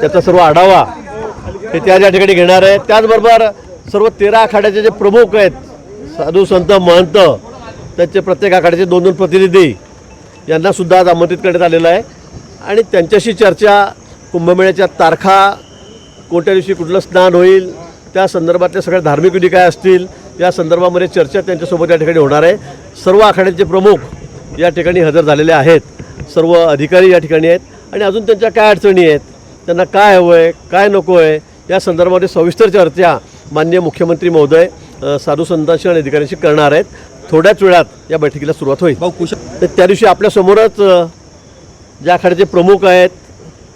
त्याचा सर्व आढावा हे त्या ज्या ठिकाणी घेणार आहे त्याचबरोबर सर्व तेरा आखाड्याचे जे प्रमुख आहेत साधू संत महंत त्यांचे प्रत्येक आखाड्याचे दोन दोन प्रतिनिधी यांनासुद्धा आज आमंत्रित करण्यात आलेलं आहे. आणि त्यांच्याशी चर्चा कुंभमेळ्याच्या तारखा कोणत्या दिवशी कुठलं स्नान होईल त्या संदर्भातल्या सगळ्या धार्मिक विधी काय असतील या संदर्भामध्ये चर्चा त्यांच्यासोबत या ठिकाणी होणार आहे. सर्व आखाड्यांचे प्रमुख या ठिकाणी हजर झालेले आहेत. सर्व अधिकारी या ठिकाणी आहेत. आणि अजून त्यांच्या काय अडचणी आहेत त्यांना काय हवं आहे काय नको आहे या संदर्भामध्ये सविस्तर चर्चा माननीय मुख्यमंत्री महोदय साधू संतांशी आणि अधिकाऱ्यांशी करणार आहेत. थोड्याच वेळात या बैठकीला सुरुवात होईल. भाऊ तर त्या दिवशी आपल्यासमोरच ज्या आखाड्याचे प्रमुख आहेत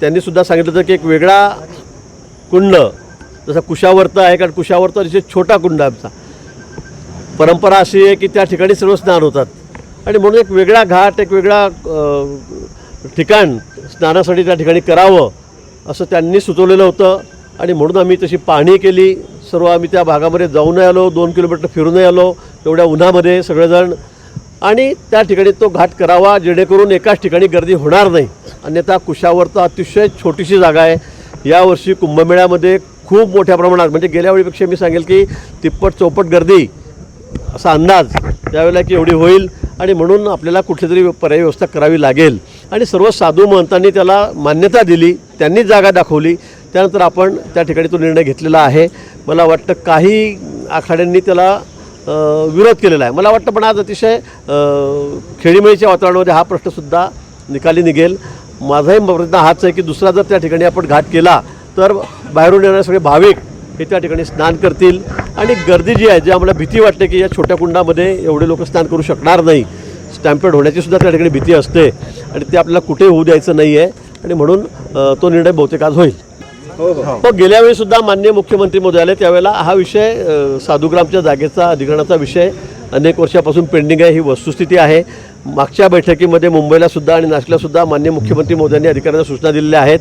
त्यांनी सुद्धा सांगितलं होतं की एक वेगळा कुंड जसा कुशावर्त आहे कारण कुशावर्त अतिशय छोटा कुंड आहे आमचा. परंपरा अशी आहे की त्या ठिकाणी सर्व स्नान होतात. आणि म्हणून एक वेगळा घाट एक वेगळा ठिकाण स्नानासाठी त्या ठिकाणी करावं असं त्यांनी सुचवलेलं होतं. आणि म्हणून आम्ही तशी पाहणी केली. सर्व आम्ही त्या भागामध्ये जाऊनही आलो. दोन किलोमीटर फिरूनही आलो. एवढ्या उन्हामध्ये सगळेजण. आणि त्या ठिकाणी तो घाट करावा जेणेकरून एकाच ठिकाणी गर्दी होणार नाही. अन्यथा कुशावर तर अतिशय छोटीशी जागा आहे. यावर्षी कुंभमेळ्यामध्ये खूप मोठ्या प्रमाणात म्हणजे गेल्या वेळीपेक्षा मी सांगेल की तिप्पट चौपट गर्दी असा अंदाज त्यावेळेला की एवढी होईल. आणि म्हणून आपल्याला कुठली तरी पर्यायी व्यवस्था करावी लागेल. आणि सर्व साधू महंतांनी त्याला मान्यता दिली त्यांनी जागा दाखवली. त्यानंतर आपण त्या ठिकाणी तो निर्णय घेतलेला आहे. मला वाटतं काही आखाड्यांनी त्याला विरोध केलेला आहे. मला वाटतं पण आज अतिशय खेळीमेळीच्या वातावरणामध्ये हा प्रश्नसुद्धा निकाली निघेल. माझाही प्रयत्न हाच आहे की दुसरा जर त्या ठिकाणी आपण घाट केला तर बाहेरून येणारे सगळे भाविक हे त्या ठिकाणी स्नान करतील. आणि गर्दी जी आहे जी आम्हाला भीती वाटते की या छोट्या कुंडामध्ये एवढे लोक स्नान करू शकणार नाही स्टॅम्पेड होण्याची सुद्धा त्या ठिकाणी भीती असते आणि ते आपल्याला कुठे होऊ द्यायचं नाही आहे आणि म्हणून तो निर्णय बहुतेक आज होईल. हो गेल्या वेळी सुद्धा माननीय मुख्यमंत्री मोदी आले त्यावेळेला हा विषय साधुग्रामच्या जागेचा अधिग्रहणाचा विषय अनेक वर्षापासून पेंडिंग आहे ही वस्तुस्थिती आहे. मागच्या बैठकीमध्ये मुंबईला सुद्धा आणि नाशिकला सुद्धा माननीय मुख्यमंत्री मोदयांनी अधिकाऱ्यांना सूचना दिलेल्या आहेत.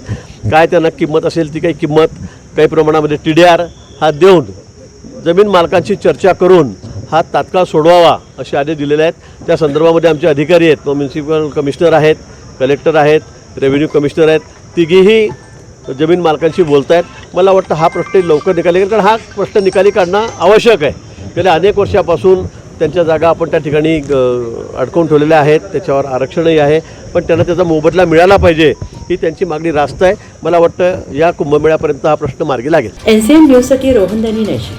काय त्यांना किंमत असेल ती काही किंमत काही प्रमाणामध्ये टी डी आर हा देऊन जमीन मालकांची चर्चा करून हा तात्काळ सोडवावा असे आदेश दिलेले आहेत. त्या संदर्भामध्ये आमचे अधिकारी आहेत. म्युन्सिपल कमिशनर आहेत कलेक्टर आहेत रेव्हेन्यू कमिशनर आहेत. तिघीही जमीन मालकांशी बोलत आहेत मला वाटतं हा प्रश्न लवकर निकाली कारण हा प्रश्न निकाली काढणं आवश्यक आहे. गेल्या अनेक वर्षापासून त्यांच्या जागा आपण त्या ठिकाणी अडकवून ठेवलेल्या आहेत. त्याच्यावर आरक्षणही आहे. पण त्यांना त्याचा मोबदला मिळाला पाहिजे ही त्यांची मागणी रास्त आहे. मला वाटतं या कुंभमेळ्यापर्यंत हा प्रश्न मार्गी लागेल. एन सी एन न्यूजसाठी रोहन दानी नाशिक.